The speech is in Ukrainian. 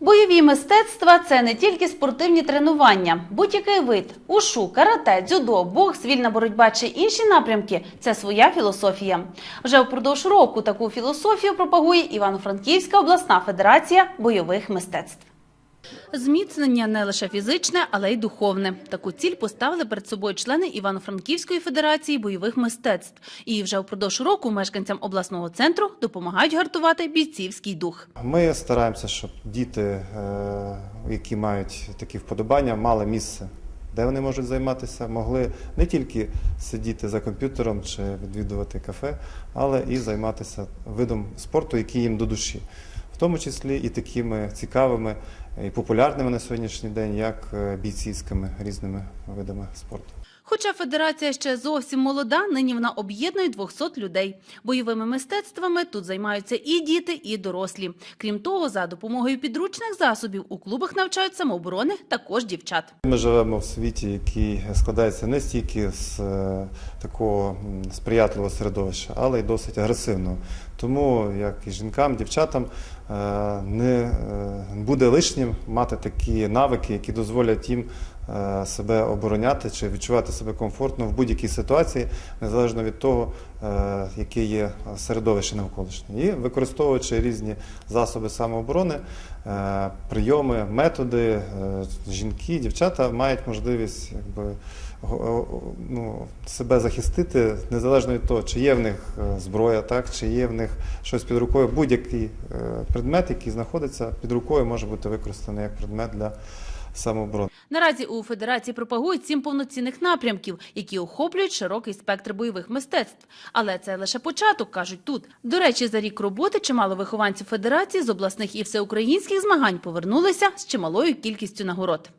Бойові мистецтва це не тільки спортивні тренування. Будь-який вид ушу, карате, дзюдо, бокс, вільна боротьба чи інші напрямки це своя філософія. Вже впродовж року таку філософію пропагує Івано-Франківська обласна федерація бойових мистецтв. Зміцнення не лише фізичне, але й духовне. Таку ціль поставили перед собою члени Івано-Франківської федерації бойових мистецтв. І вже впродовж року мешканцям обласного центру допомагають гартувати бійцівський дух. Ми стараємося, щоб діти, е, які мають такі вподобання, мали місце, де вони можуть займатися, могли не тільки сидіти за комп'ютером чи відвідувати кафе, але і займатися видом спорту, який їм до душі, в тому числі і такими цікавими і популярними на сьогоднішній день, як е, бійцівськими різними видами спорту. Хоча федерація ще зовсім молода, нині вона об'єднує 200 людей. Бойовими мистецтвами тут займаються і діти, і дорослі. Крім того, за допомогою підручних засобів у клубах навчають самооборони також дівчат. Ми живемо в світі, який складається не стільки з е, такого сприятливого середовища, але й досить агресивного. Тому як і жінкам, дівчатам е, не буде лишнім мати такі навики, які дозволять їм себе обороняти чи відчувати себе комфортно в будь-якій ситуації, незалежно від того, е, яке є середовище навколишнє. І використовуючи різні засоби самооборони, е, прийоми, методи, е, жінки, дівчата мають можливість якби, ну, себе захистити, незалежно від того, чи є в них е, зброя, так, чи є в них щось під рукою. Будь-який е, предмет, який знаходиться під рукою, може бути використаний як предмет для самооборони. Наразі у федерації пропагують сім повноцінних напрямків, які охоплюють широкий спектр бойових мистецтв. Але це лише початок, кажуть тут. До речі, за рік роботи чимало вихованців федерації з обласних і всеукраїнських змагань повернулися з чималою кількістю нагород.